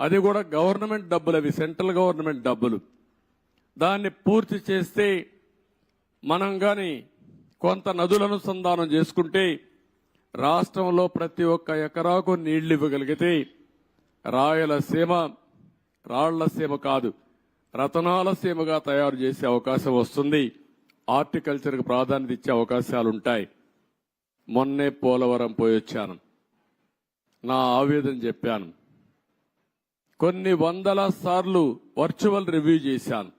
అది కూడా గవర్నమెంట్ డబ్బులు అవి సెంట్రల్ గవర్నమెంట్ డబ్బులు. దాన్ని పూర్తి చేస్తే మనం కానీ కొంత నదుల అనుసంధానం చేసుకుంటే రాష్ట్రంలో ప్రతి ఒక్క ఎకరాకు నీళ్ళు ఇవ్వగలిగితే రాయలసీమ రాళ్ళసీమ కాదు రతనాల సీమగా తయారు చేసే అవకాశం వస్తుంది. హార్టికల్చర్కి ప్రాధాన్యత ఇచ్చే అవకాశాలు ఉంటాయి మొన్నే పోలవరం పోయి వచ్చాను నా ఆవేదన చెప్పాను. కొన్ని వందల సార్లు వర్చువల్ రివ్యూ చేశాను.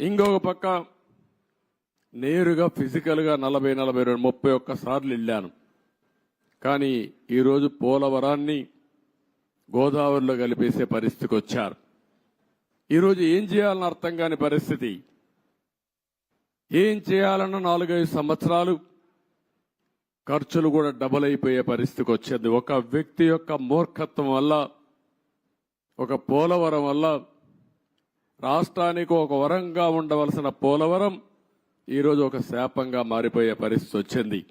ఇంకొక పక్క నేరుగా ఫిజికల్గా నలభై నలభై రెండు ముప్పై ఒక్క సార్లు వెళ్ళాను. కానీ ఈరోజు పోలవరాన్ని గోదావరిలో కలిపేసే పరిస్థితికి వచ్చారు. ఈరోజు ఏం చేయాలని అర్థం కాని పరిస్థితి. ఏం చేయాలన్న నాలుగైదు సంవత్సరాలు ఖర్చులు కూడా డబుల్ అయిపోయే పరిస్థితికి వచ్చింది. ఒక వ్యక్తి యొక్క మూర్ఖత్వం వల్ల ఒక పోలవరం వల్ల రాష్ట్రానికి ఒక వరంగా ఉండవలసిన పోలవరం ఈరోజు ఒక శాపంగా మారిపోయే పరిస్థితి వచ్చింది.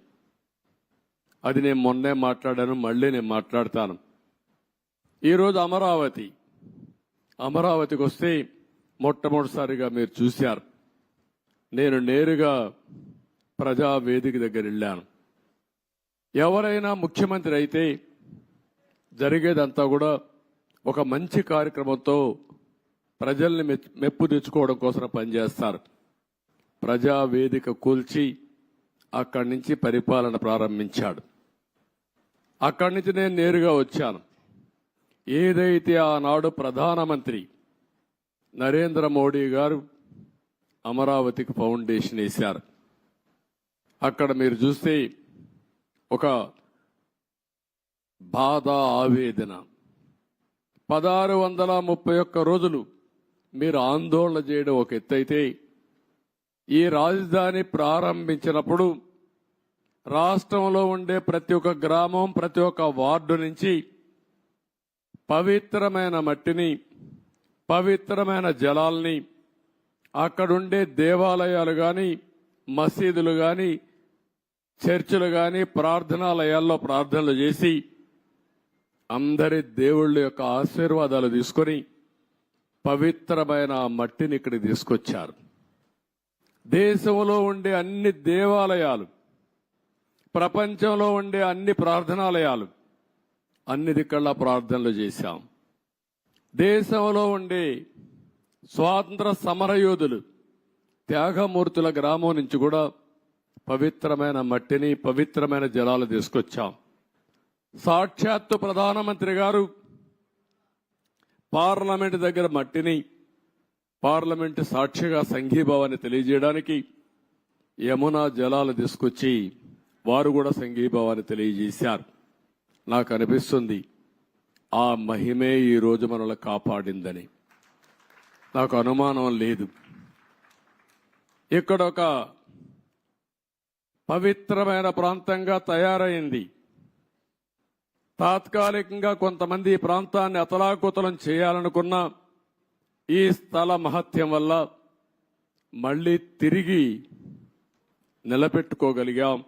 అది నేను మొన్నే మాట్లాడాను మళ్ళీ నేను మాట్లాడతాను. ఈరోజు అమరావతి. అమరావతికి వస్తే మొట్టమొదటిసారిగా మీరు చూశారు. నేను నేరుగా ప్రజా వేదిక దగ్గర వెళ్ళాను. ఎవరైనా ముఖ్యమంత్రి అయితే జరిగేదంతా కూడా ఒక మంచి కార్యక్రమంతో ప్రజల్ని మెప్పు తెచ్చుకోవడం కోసం పనిచేస్తారు. ప్రజా వేదిక కూల్చి అక్కడి నుంచి పరిపాలన ప్రారంభించాడు. అక్కడి నుంచి నేను నేరుగా వచ్చాను. ఏదైతే ఆనాడు ప్రధానమంత్రి నరేంద్ర మోడీ గారు అమరావతికి ఫౌండేషన్ వేశారు. అక్కడ మీరు చూస్తే ఒక బాధ ఆవేదన పదహారు వందల ముప్పై ఒక్క రోజులు మీరు ఆందోళన చేయడం ఒక ఎత్తైతే ఈ రాజధాని ప్రారంభించినప్పుడు రాష్ట్రంలో ఉండే ప్రతి ఒక్క గ్రామం ప్రతి ఒక్క వార్డు నుంచి పవిత్రమైన మట్టిని పవిత్రమైన జలాల్ని అక్కడుండే దేవాలయాలు కానీ మసీదులు కానీ చర్చిలు కానీ ప్రార్థనాలయాల్లో ప్రార్థనలు చేసి అందరి దేవుళ్ళ యొక్క ఆశీర్వాదాలు తీసుకొని పవిత్రమైన ఆ మట్టిని ఇక్కడికి తీసుకొచ్చారు. దేశంలో ఉండే అన్ని దేవాలయాలు ప్రపంచంలో ఉండే అన్ని ప్రార్థనాలయాలు అన్ని దిక్కల్లా ప్రార్థనలు చేశాం. దేశంలో ఉండే స్వాతంత్ర సమరయోధులు త్యాగమూర్తుల గ్రామం నుంచి కూడా పవిత్రమైన మట్టిని పవిత్రమైన జలాలు తీసుకొచ్చాం. సాక్షాత్తు ప్రధానమంత్రి గారు పార్లమెంట్ దగ్గర మట్టిని పార్లమెంట్ సాక్షిగా సంఘీభావాన్ని తెలియజేయడానికి యమునా జలాలు తీసుకొచ్చి వారు కూడా సంఘీభావాన్ని తెలియజేశారు. నాకు అనిపిస్తుంది ఆ మహిమే ఈ రోజు మనల్ని కాపాడిందని. నాకు అనుమానం లేదు. ఇక్కడ ఒక పవిత్రమైన ప్రాంతంగా తయారైంది తాత్కాలికంగా కొంతమంది ఈ ప్రాంతాన్ని అతలాకుతలం చేయాలనుకున్న ఈ స్థల మహత్యం వల్ల మళ్ళీ తిరిగి నిలబెట్టుకోగలిగాం.